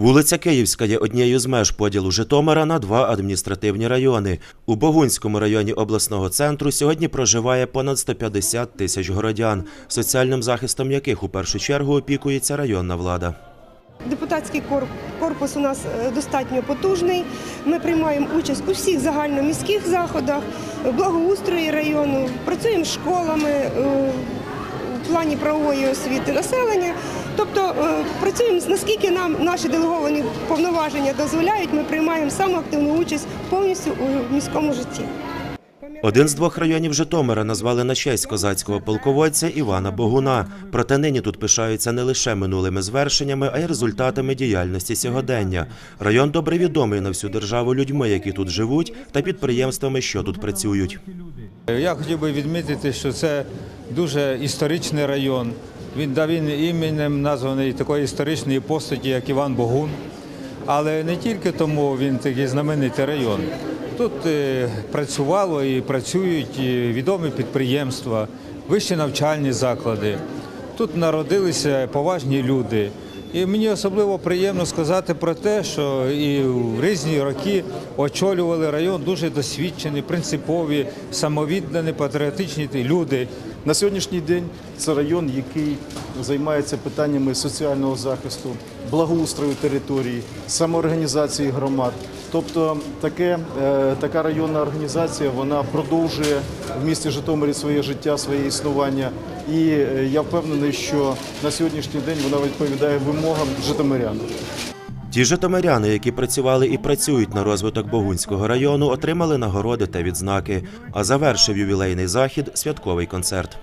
Вулиця Київська є однією з меж поділу Житомира на два адміністративні райони. У Богунському районі обласного центру сьогодні проживає понад 150 тисяч городян, соціальним захистом яких у першу чергу опікується районна влада. Депутатський корпус у нас е, достатньо потужний. Ми приймаємо участь у всіх загальноміських заходах, благоустрої району, працюємо з школами е, у плані правової освіти населення. Тобто е, працюємо наскільки нам наші делеговані повноваження дозволяють, ми приймаємо саму активну участь повністю у міському житті. Один з двох районів Житомира назвали на честь козацького полководця Івана Богуна. Проте нині тут пишаються не лише минулими звершеннями, а й результатами діяльності сьогодення. Район добре відомий на всю державу людьми, які тут живуть, та підприємствами, що тут працюють. Я хотів би відмітити, що це дуже історичний район. Він дав він іменем названий такої історичної постаті, як Іван Богун. Але не тільки тому він такий знаменитий район. Тут е, працювало і працюють е, відомі підприємства, вищі навчальні заклади. Тут народилися поважні люди. І мені особливо приємно сказати про те, що і в різні роки очолювали район дуже досвідчені, принципові, самовіддані, патріотичні люди. На сьогоднішній день це район, який займається питаннями соціального захисту, благоустрою території, самоорганізації громад. Тобто таке, е, така районна організація вона продовжує в місті Житомирі своє життя, своє існування. І е, я впевнений, що на сьогоднішній день вона відповідає вимогам житомирян. Ті житомиряни, які працювали і працюють на розвиток Богунського району, отримали нагороди та відзнаки. А завершив ювілейний захід святковий концерт.